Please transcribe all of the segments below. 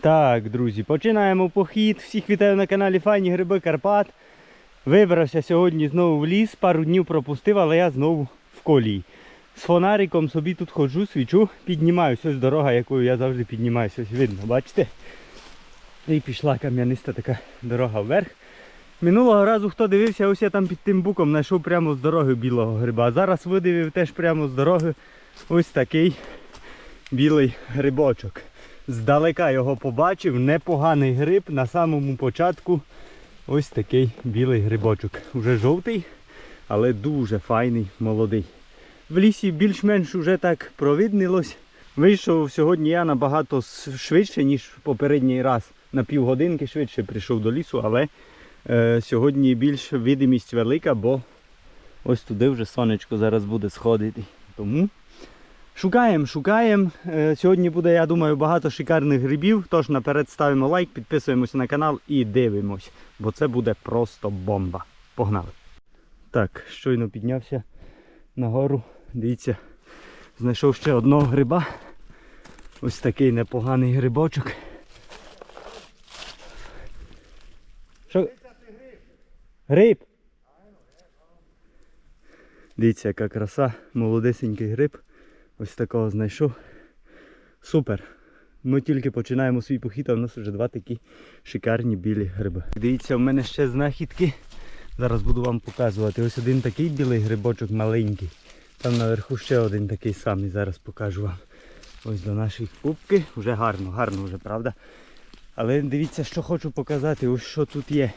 Так, друзі, починаємо похід. Всіх вітаю на каналі Файні Гриби Карпат. Вибрався сьогодні знову в ліс, пару днів пропустив, але я знову в колії. З фонариком собі тут ходжу, свічу, піднімаюсь. Ось дорога, якою я завжди піднімаюсь. Ось видно, бачите? І пішла кам'яниста така дорога вверх. Минулого разу, хто дивився, ось я там під тим буком знайшов прямо з дороги білого гриба. Зараз видивив теж прямо з дороги ось такий білий грибочок. Здалека його побачив, непоганий гриб на самому початку. Ось такий білий грибочок. Уже жовтий, але дуже файний, молодий. В лісі більш-менш уже так провиднилось. Вийшов сьогодні я набагато швидше, ніж попередній раз. На півгодинки швидше прийшов до лісу, але е, сьогодні більш видимість велика, бо ось туди вже сонечко зараз буде сходити. Тому Шукаємо, шукаємо. Е, Сьогодні буде, я думаю, багато шикарних грибів. Тож наперед ставимо лайк, підписуємося на канал і дивимось, бо це буде просто бомба. Погнали! Так, щойно піднявся нагору. Дивіться, знайшов ще одного гриба. Ось такий непоганий грибочок. Що? Гриб? Дивіться, яка краса, молодесенький гриб. Ось такого знайшов. Супер. Ми тільки починаємо свій похід, а в нас вже два такі шикарні білі гриби. Дивіться, в мене ще знахідки. Зараз буду вам показувати. Ось один такий білий грибочок маленький. Там наверху ще один такий самий. Зараз покажу вам. Ось до нашої кубки. Вже гарно, гарно вже, правда? Але дивіться, що хочу показати. Ось що тут є.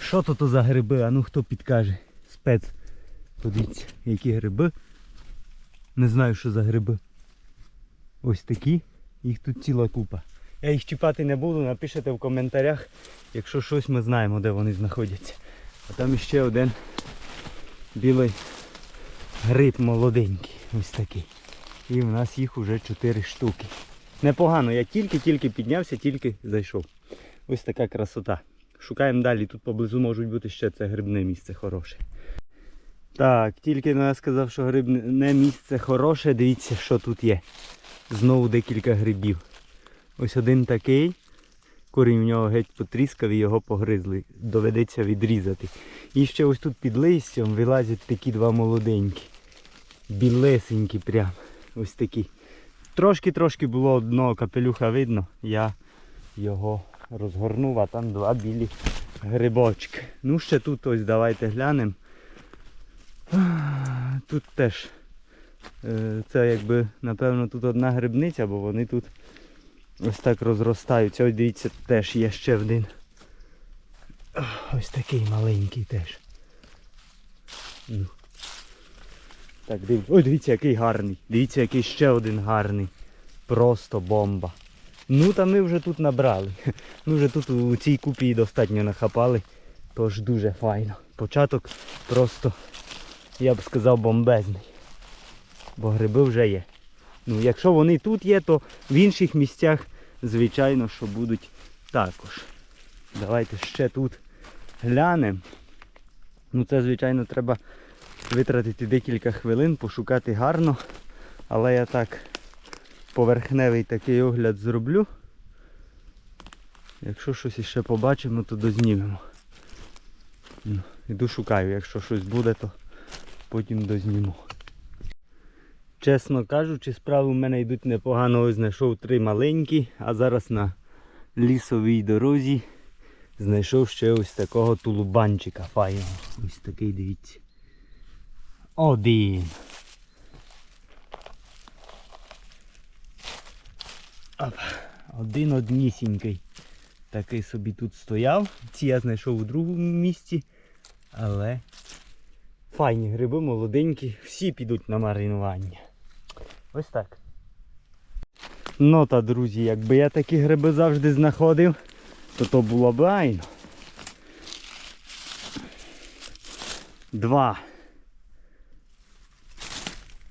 Що то за гриби? А ну хто підкаже? Спец. Подивіться, які гриби. Не знаю, що за гриби. Ось такі. Їх тут ціла купа. Я їх чіпати не буду, напишете в коментарях, якщо щось ми знаємо, де вони знаходяться. А там іще один білий гриб молоденький. Ось такий. І в нас їх уже 4 штуки. Непогано, я тільки-тільки піднявся, тільки зайшов. Ось така красота. Шукаємо далі. Тут поблизу можуть бути ще це грибне місце хороше. Так, тільки ну, я сказав, що грибне місце хороше, дивіться, що тут є. Знову декілька грибів. Ось один такий. Корінь в нього геть потріскав і його погризли. Доведеться відрізати. І ще ось тут під листям вилазять такі два молоденькі. Білесенькі прям. Ось такі. Трошки-трошки було одного капелюха видно. Я його розгорнув, а там два білі грибочки. Ну ще тут ось давайте глянемо. Тут теж е, це якби напевно тут одна грибниця, бо вони тут ось так розростаються. Ось дивіться, теж є ще один. Ось такий маленький теж. Ну. Так, див... Ой, дивіться, який гарний. Дивіться, який ще один гарний. Просто бомба. Ну та ми вже тут набрали. Ми вже тут у цій купі достатньо нахапали. Тож дуже файно. Початок просто я б сказав, бомбезний. Бо гриби вже є. Ну, якщо вони тут є, то в інших місцях, звичайно, що будуть також. Давайте ще тут глянемо. Ну це, звичайно, треба витратити декілька хвилин, пошукати гарно. Але я так поверхневий такий огляд зроблю. Якщо щось іще побачимо, то дознімемо. Ну, Іду шукаю, якщо щось буде, то потім дозніму. Чесно кажучи, справи в мене йдуть непогано. Ось знайшов три маленькі, а зараз на лісовій дорозі знайшов ще ось такого тулубанчика файного. Ось такий, дивіться. Один. Один однісінький. Такий собі тут стояв. Ці я знайшов у другому місці. Але Файні гриби, молоденькі, всі підуть на маринування. Ось так. Ну та, друзі, якби я такі гриби завжди знаходив, то то було б айно. Два.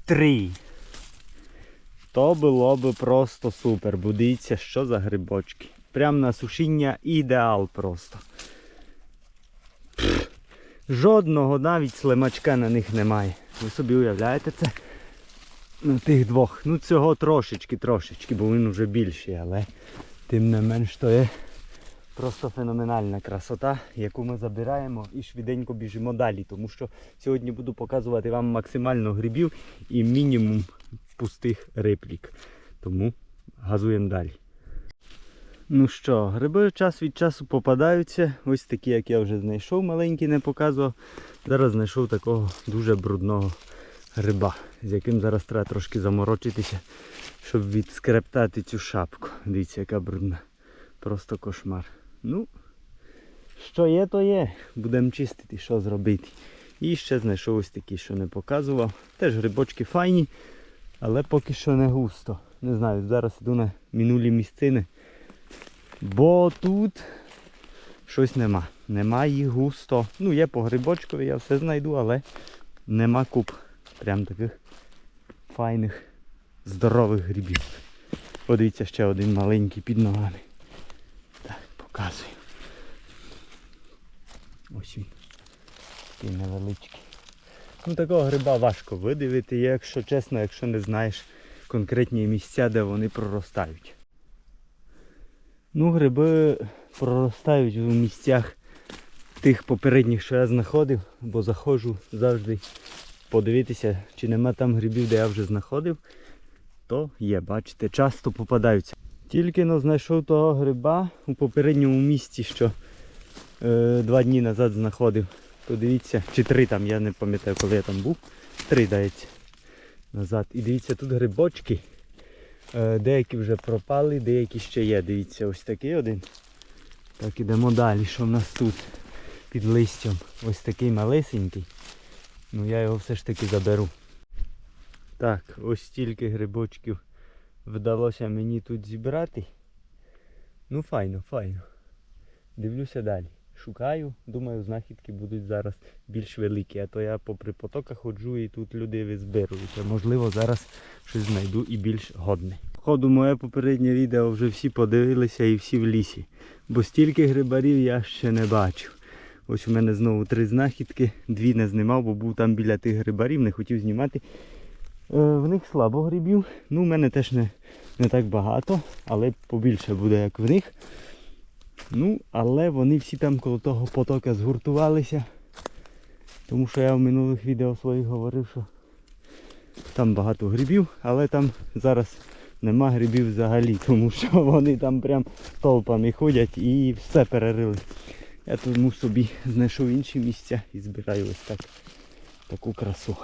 Три. То було б просто супер. Бо дивіться, що за грибочки. Прям на сушіння ідеал просто. Жодного навіть слимачка на них немає. Ви собі уявляєте це? На тих двох. Ну цього трошечки, трошечки, бо він вже більший, але Тим не менш то є просто феноменальна красота, яку ми забираємо і швиденько біжимо далі. Тому що сьогодні буду показувати вам максимально грибів і мінімум пустих реплік. Тому газуємо далі. Ну що, гриби час від часу попадаються. Ось такі, як я вже знайшов, маленький не показував. Зараз знайшов такого дуже брудного гриба, з яким зараз треба трошки заморочитися, щоб відскрептати цю шапку. Дивіться, яка брудна. Просто кошмар. Ну, що є, то є. Будемо чистити, що зробити. І ще знайшов ось такі, що не показував. Теж грибочки файні, але поки що не густо. Не знаю, зараз йду на минулі місцини. Бо тут щось нема. Нема їх густо. Ну, є по грибочкові, я все знайду, але нема куп. Прям таких файних, здорових грибів. Подивіться ще один маленький під ногами. Так, показую. Ось він. Такий невеличкий. Ну такого гриба важко видивити, якщо чесно, якщо не знаєш конкретні місця, де вони проростають. Ну, гриби проростають у місцях тих попередніх, що я знаходив, бо заходжу завжди подивитися, чи нема там грибів, де я вже знаходив, то є, бачите, часто попадаються. Тільки но знайшов того гриба у попередньому місці, що е, два дні назад знаходив. То дивіться, чи три там, я не пам'ятаю, коли я там був. Три дається назад. І дивіться, тут грибочки. Е, Деякі вже пропали, деякі ще є. Дивіться, ось такий один. Так, ідемо далі. Що в нас тут під листям? Ось такий малесенький. Ну я його все ж таки заберу. Так, ось стільки грибочків вдалося мені тут зібрати. Ну файно, файно. Дивлюся далі. Шукаю, думаю, знахідки будуть зараз більш великі, а то я попри потока ходжу і тут люди визбируються. Можливо, зараз щось знайду і більш годне. Ходу моє попереднє відео вже всі подивилися і всі в лісі. Бо стільки грибарів я ще не бачив. Ось у мене знову три знахідки, дві не знімав, бо був там біля тих грибарів, не хотів знімати. Е, в них слабо грибів. Ну, в мене теж не, не так багато, але побільше буде, як в них. Ну, але вони всі там коло того потока згуртувалися. Тому що я в минулих відео своїх говорив, що там багато грибів, але там зараз нема грибів взагалі, тому що вони там прям толпами ходять і все перерили. Я тому собі знайшов інші місця і збираю ось так таку красу.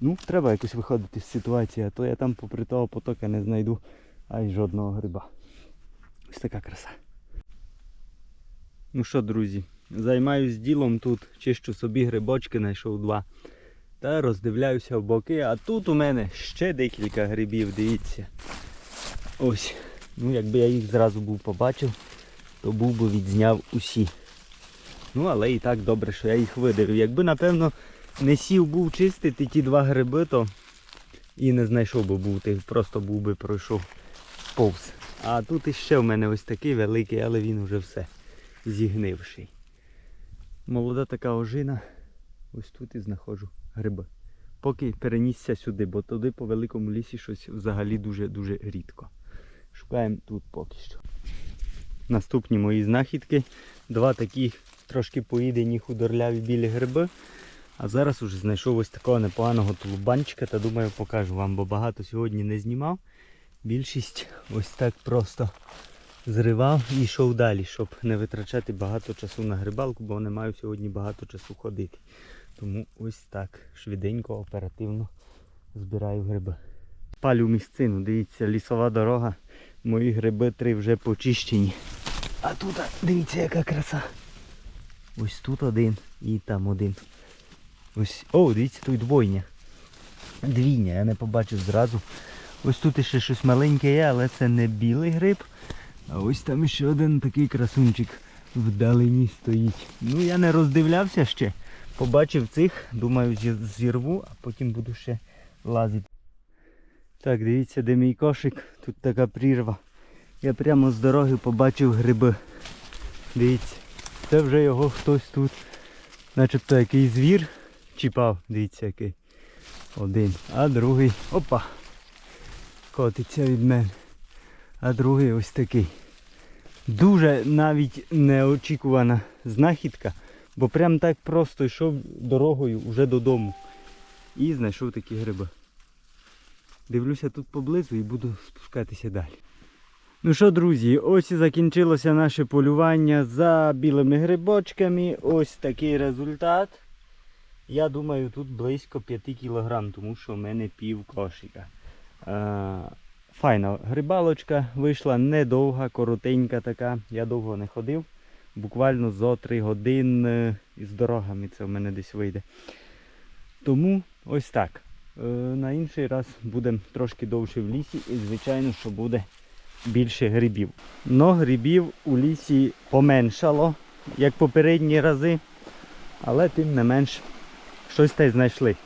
Ну, треба якось виходити з ситуації, а то я там попри того потока не знайду ай жодного гриба. Ось така краса. Ну що, друзі, займаюсь ділом тут, чищу собі грибочки, знайшов два. Та роздивляюся в боки, а тут у мене ще декілька грибів, дивіться. Ось. Ну якби я їх зразу був побачив, то був би відзняв усі. Ну, але і так добре, що я їх видавив. Якби, напевно, не сів був чистити ті два гриби, то і не знайшов би був тих, просто був би пройшов повз. А тут іще в мене ось такий великий, але він вже все зігнивший. Молода така ожина. Ось тут і знаходжу гриби. Поки перенісся сюди, бо туди по великому лісі щось взагалі дуже-дуже рідко. Шукаємо тут поки що. Наступні мої знахідки. Два такі трошки поїдені худорляві білі гриби. А зараз уже знайшов ось такого непоганого тулубанчика та думаю покажу вам, бо багато сьогодні не знімав. Більшість ось так просто зривав і йшов далі, щоб не витрачати багато часу на грибалку, бо не маю сьогодні багато часу ходити. Тому ось так швиденько, оперативно збираю гриби. Палю місцину, дивіться, лісова дорога. Мої гриби три вже почищені. А тут, дивіться, яка краса. Ось тут один і там один. Ось. О, дивіться, тут двойня. Двійня, я не побачив зразу. Ось тут ще щось маленьке є, але це не білий гриб. А ось там ще один такий красунчик вдалині стоїть. Ну я не роздивлявся ще. Побачив цих, думаю, зірву, а потім буду ще лазити. Так, дивіться, де мій кошик. Тут така прірва. Я прямо з дороги побачив гриби. Дивіться, це вже його хтось тут, начебто який звір чіпав. Дивіться який. Один. А другий. Опа! Котиться від мене. а другий ось такий. Дуже навіть неочікувана знахідка, бо прям так просто йшов дорогою вже додому. І знайшов такі гриби. Дивлюся тут поблизу і буду спускатися далі. Ну що, друзі, ось і закінчилося наше полювання за білими грибочками. Ось такий результат. Я думаю, тут близько 5 кг, тому що в мене пів кошика. Е, Файна грибалочка вийшла недовга, коротенька така. Я довго не ходив. Буквально зо 3 години із дорогами це в мене десь вийде. Тому ось так. Е, На інший раз будемо трошки довше в лісі і, звичайно, що буде більше грибів. Но грибів у лісі поменшало, як попередні рази, але тим не менш щось та й знайшли.